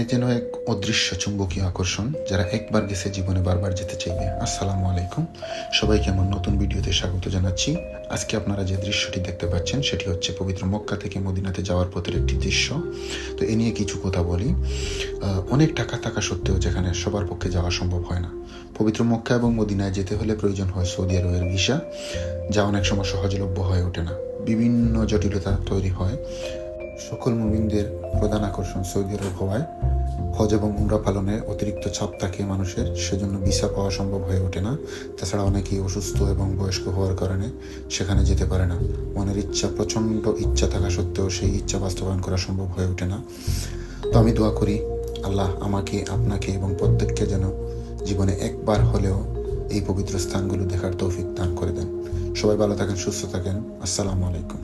এ যেন এক অদৃশ্য চুম্বকীয় আকর্ষণ যারা একবার গেছে জীবনে বারবার যেতে চাইবে। আসসালামু আলাইকুম। সবাইকে আমার নতুন ভিডিওতে স্বাগত জানাচ্ছি। আজকে আপনারা যে দৃশ্যটি দেখতে পাচ্ছেন, সেটি হচ্ছে পবিত্র মক্কা থেকে মদিনাতে যাওয়ার পথের একটি দৃশ্য। তো এ নিয়ে কিছু কথা বলি। অনেক টাকা থাকা সত্ত্বেও যেখানে সবার পক্ষে যাওয়া সম্ভব হয় না। পবিত্র মক্কা এবং মদিনায় যেতে হলে প্রয়োজন হয় সৌদি আরবের ভিসা। যা অনেক সময় সহজলভ্য হয়ে ওঠে না। বিভিন্ন জটিলতা তৈরি হয়। সকল মুমিনদের প্রধান আকর্ষণ সৌদি আরব হওয়ায় হজ এবং উমরা পালনে অতিরিক্ত চাপ থাকে মানুষের সেজন্য ভিসা পাওয়া সম্ভব হয়ে ওঠে না। তাছাড়া অনেকেই অসুস্থ এবং বয়স্ক হওয়ার কারণে সেখানে যেতে পারে না। মনের ইচ্ছা, প্রচণ্ড ইচ্ছা থাকা সত্ত্বেও সেই ইচ্ছা বাস্তবায়ন করা সম্ভব হয়ে ওঠে না। তো আমি দোয়া করি, আল্লাহ আমাকে, আপনাকে এবং প্রত্যেককে যেন জীবনে একবার হলেও এই পবিত্র স্থানগুলো দেখার তৌফিক দান করে দেন। সবাই ভালো থাকেন, সুস্থ থাকেন। আসসালামু আলাইকুম।